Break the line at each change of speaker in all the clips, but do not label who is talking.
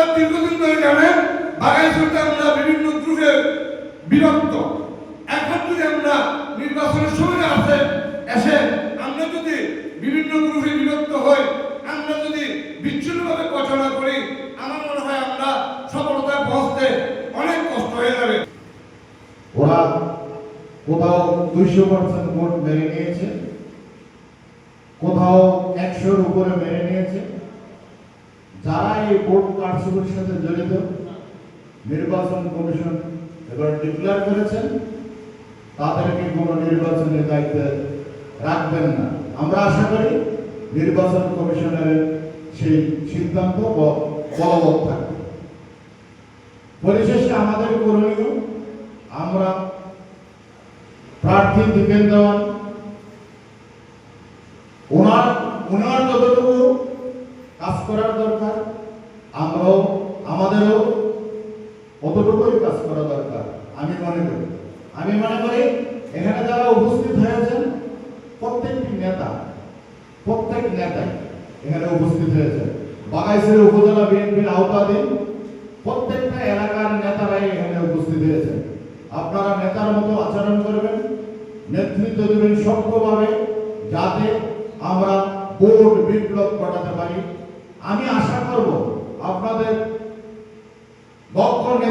আপনারা দীর্ঘদিন ধরে জানেন বাগাইছড়িতে আমরা বিভিন্ন গ্রুপে বিরক্ত। এখন যদি আমরা নির্বাচনের সময় আসে, এসে আমরা যদি বিভিন্ন গ্রুপে বিরক্ত হই, আমরা যদি বিচ্ছিন্নভাবে ঘোষণা করি, আমার মনে হয় আমরা সফলতায় পৌঁছতে অনেক কষ্ট হয়ে যাবে।
ওরা কোথাও দুইশো পার্সেন্ট ভোট মেনে নিয়েছে, কোথাও একশোর উপরে মেনে নিয়েছে। যারা এই ভোট কারচুপির সাথে জড়িত, নির্বাচন কমিশন এবার ডিক্লেয়ার করেছেন, তাদেরকে কোনো নির্বাচনের দায়িত্বে রাখবেন না। আমরা আশা করি নির্বাচন কমিশনের সেই সিদ্ধান্ত বলবৎ থাকবে। পরিশেষে আমাদের করণীয়, আমরা প্রার্থী দীপেন দেওয়ান ওনার ওনার যতটুকু কাজ করার দরকার অতটুকুই কাজ করা দরকার? আমি মনে করি। আমি মনে করি এখানে যারা উপস্থিত হয়েছেন, প্রত্যেকটি নেতা, প্রত্যেক নেতাই এখানে উপস্থিত হয়েছে বাগাইছের উপজেলা বিএনপির আওতাধীন প্রত্যেকটা এলাকার নেতারাই এখানে উপস্থিত হয়েছে আপনারা নেতার মতো আচরণ করবেন, নেতৃত্ব দেবেন শক্তভাবে যাতে আমরা বোর্ড বিপ্লব ঘটাতে পারি। আমি আশা করব আপনাদের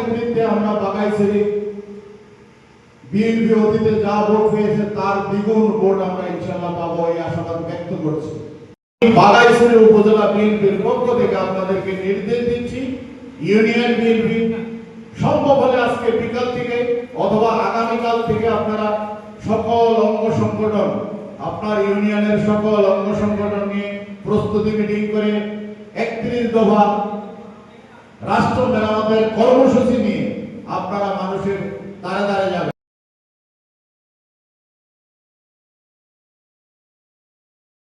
নেতৃত্বে আমরা বাগাইছেরি বিএনপি অতীতে যা ভোট পেয়েছে তার দ্বিগুণ ভোট আমরা ইনশাল্লাহ পাবো এই আশাবাদ ব্যক্ত করছি। বাগাইছড়ি উপজেলা বিএনপির পক্ষ থেকে আপনাদেরকে নির্দেশ দিচ্ছি, ইউনিয়ন বিএনপি সম্ভব হলে আজকে বিকাল থেকে অথবা আগামীকাল থেকে আপনারা সকল অঙ্গ সংগঠন, আপনার ইউনিয়নের সকল অঙ্গ সংগঠন নিয়ে প্রস্তুতি মিটিং করে একত্রিশ দফা রাষ্ট্র মেরামতের কর্মসূচি নিয়ে আপনারা মানুষের